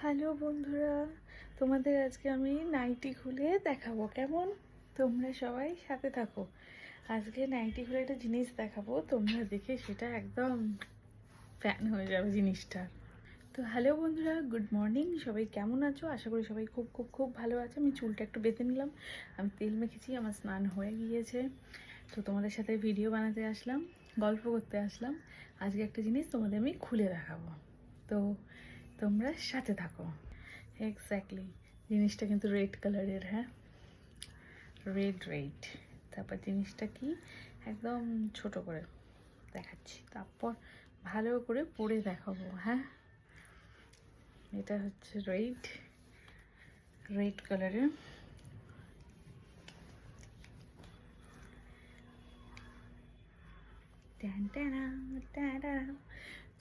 Hello বন্ধুরা, তোমাদের আজকে আমি নাইটি খুলে দেখাবো। কেমন? তোমরা সবাই সাথে থাকো। আজকে নাইটি খুলে একটা জিনিস দেখাবো, তোমরা দেখে সেটা একদম ফ্যান হয়ে যাবে জিনিসটা। তো হ্যালো বন্ধুরা গুড মর্নিং সবাই কেমন আছো? আশা করি সবাই খুব খুব খুব ভালো আছে। আমি চুলটা একটু বেঁধে নিলাম, আমি তেল মেখেছি, আমার স্নান হয়ে গিয়েছে। তো তোমাদের সাথে ভিডিও বানাতে আসলাম, গল্প করতে আসলাম। আজকে একটা জিনিস তোমাদের আমি খুলে দেখাবো। তো তোমরা সাথে থাকো। এক্স্যাক্টলি জিনিসটা কিন্তু রেড কালারের হ্যাঁ? রেড রেড তারপর জিনিসটা কি? একদম ছোট করে দেখাচ্ছি। তারপর ভালো করে পরে দেখাবো হ্যাঁ? এটা হচ্ছে রেড রেড কালারের।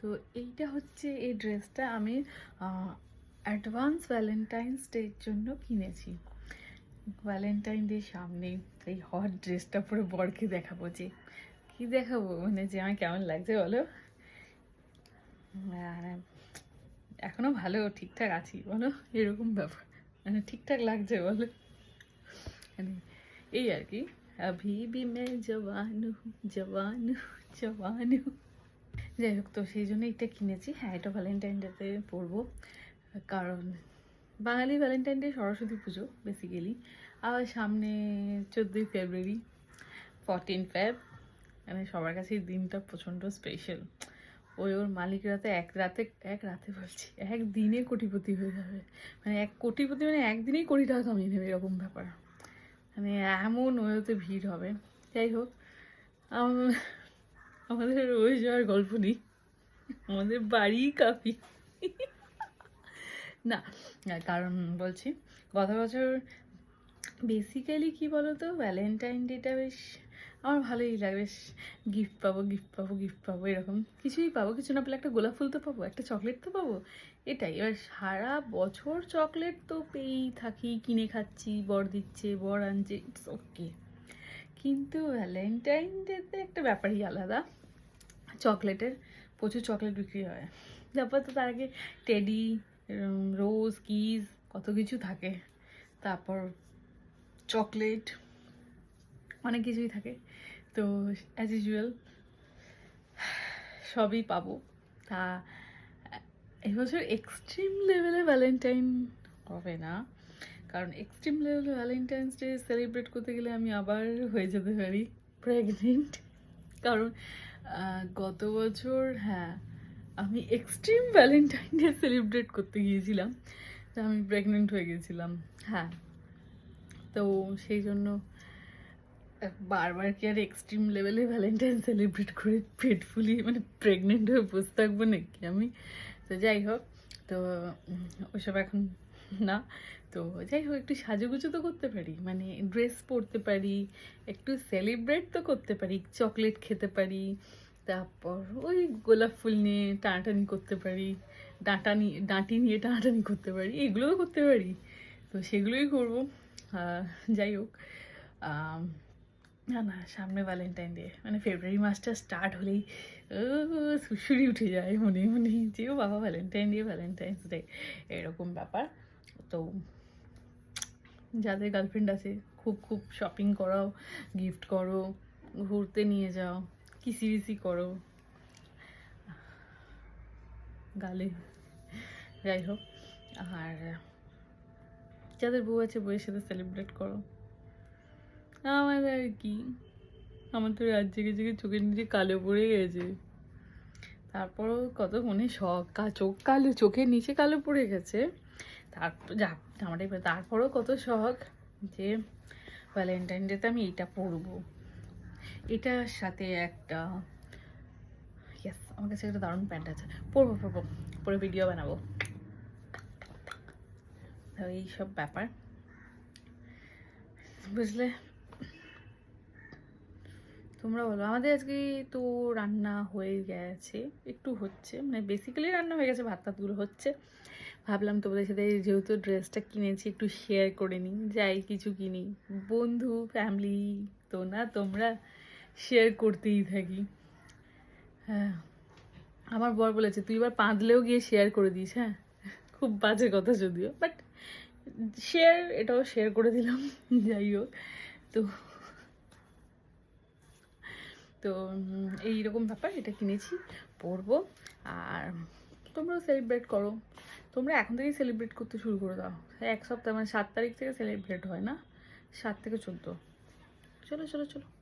তো এইটা হচ্ছে এই ড্রেসটা আমি অ্যাডভান্স ভ্যালেন্টাইন্স ডের জন্য কিনেছি ভ্যালেন্টাইন ডে সামনে এই হট ড্রেসটা পরে বরকে দেখাবো যে কি দেখাবো মানে যে আমার কেমন লাগছে বলো আর এখনো ভালো ঠিকঠাক আছি বলো এরকম ব্যাপার মানে ঠিকঠাক লাগছে বলো মানে এই আর কি अभी भी मैं जवान हूँ जवान हूँ जवान हूँ যাই হোক, তো সেই জন্য এটা কিনেছি। হ্যাঁ এটা ভ্যালেন্টাইন ডেতে পরবো। কারণ বাঙালি ভ্যালেন্টাইন ডে সরস্বতী পুজো বেসিক্যালি আবার সামনে চোদ্দোই ফেব্রুয়ারি ফরটিন ফেব মানে সবার কাছে দিনটা প্রচণ্ড স্পেশাল ওই ওর মালিকরা তো এক রাতে এক রাতে বলছি, এক দিনে কোটিপতি হয়ে যাবে। মানে এক কোটিপতি মানে একদিনেই কোটি টাকা কামিয়ে নেবে এরকম ব্যাপার। মানে এমন ওয়েতে ভিড় হবে। যাই হোক আমাদের ওই যাওয়ার গল্প নেই। আমাদের বাড়ি কাফি না না, কারণ বলছি গত বছর বেসিক্যালি কি বলতো ভ্যালেন্টাইন ডেটা বেশ আমার ভালোই লাগে বেশ গিফট পাবো গিফট পাবো গিফট পাবো এরকম। কিছুই পাবো কিছু না পেলে একটা গোলাপ ফুল তো পাবো একটা চকলেট তো পাবো এটাই। এবার সারা বছর চকলেট তো পেয়েই থাকি কিনে খাচ্ছি বর দিচ্ছে বর আনছে ইটস ওকে কিন্তু ভ্যালেন্টাইন ডেতে একটা ব্যাপারই আলাদা। চকলেটের, প্রচুর চকলেট বিক্রি হয়। তারপর তো তার আগে টেডি রোজ কিজ কত কিছু থাকে। তারপর চকলেট, অনেক কিছুই থাকে। তো অ্যাজ ইউজুয়াল সবই পাবো। তা এবছর এক্সট্রিম লেভেলে ভ্যালেন্টাইন হবে না। কারণ এক্সট্রিম লেভেলে ভ্যালেন্টাইন্স ডে সেলিব্রেট করতে গেলে আমি আবার হয়ে যেতে পারি প্রেগনেন্ট কারণ গত বছর হ্যাঁ আমি এক্সট্রিম ভ্যালেন্টাইন ডে সেলিব্রেট করতে গিয়েছিলাম। তো আমি প্রেগনেন্ট হয়ে গেছিলাম হ্যাঁ। তো সেই জন্য বারবার কি আর এক্সট্রিম লেভেলে ভ্যালেন্টাইন সেলিব্রেট করে পেট ফুলিয়ে মানে প্রেগনেন্ট হয়ে বসে থাকব নাকি আমি? তো যাই হোক, তো ওসব এখন না। তো যাই হোক একটু সাজুগুজু তো করতে পারি। মানে ড্রেস পরতে পারি, একটু সেলিব্রেট তো করতে পারি চকলেট খেতে পারি, তারপর ওই গোলাপ ফুল নিয়ে টানাটানি করতে পারি ডাঁটা নিয়ে ডাঁটি নিয়ে টানাটানি করতে পারি এগুলোও করতে পারি। তো সেগুলোই করব। যাই হোক না না, সামনে ভ্যালেন্টাইন ডে মানে ফেব্রুয়ারি মাসটা স্টার্ট হলেই সুড়সুড়ি উঠে যায় মনে মনে, যে বাবা ভ্যালেন্টাইন ডে ভ্যালেন্টাইন্স ডে এরকম ব্যাপার। তো যাদের গার্লফ্রেন্ড আছে, খুব খুব শপিং করাও গিফট করো, ঘুরতে নিয়ে যাও, কিসি বিসি করো। গালে। যাই হোক, আর যাদের বউ আছে, বউয়ের সাথে সেলিব্রেট করো। আমার আর কি? আমার তো রাত জেগে জেগে চোখের নিচে কালো পড়ে গেছে। তারপরও কত মনে শখ চোখ, কালো চোখের নিচে কালো পড়ে গেছে। তারপর আমারটাই বলে, তারপরেও কত শখ যে ভ্যালেন্টাইন ডেতে আমি এইটা পরবো। এটার সাথে একটা ইয়েস আমার কাছে একটা দারুণ প্যান্ট আছে। পরবো পরবো পরে ভিডিও বানাবো। এইসব ব্যাপার। বুঝলে? তোমরা বলো আমাদের আজকে তো রান্না হয়ে গেছে একটু হচ্ছে মানে বেসিক্যালি রান্না হয়ে গেছে ভাত টাতগুলো হচ্ছে। ভাবলাম তোমাদের সাথে যেহেতু ড্রেসটা কিনেছি, একটু শেয়ার করে নিই। যাই, কিছু কিনি। বন্ধু ফ্যামিলি তো না, তোমরা শেয়ার করতেই থাকি। হ্যাঁ। আমার বর বলেছে, তুই এবার পাঁদলেও গিয়ে শেয়ার করে দিস হ্যাঁ? খুব বাজে কথা যদিও বাট শেয়ার এটাও শেয়ার করে দিলাম, যাই হোক। তো তো এইরকম ব্যাপার, এটা কিনেছি, পরবো। আর তোমরাও সেলিব্রেট করো। তোমরা এখন থেকেই সেলিব্রেট করতে শুরু করে দাও। এক সপ্তাহ মানে সাত তারিখ থেকে সেলিব্রেট হয় না? সাত থেকে চোদ্দ। চলো চলো চলো।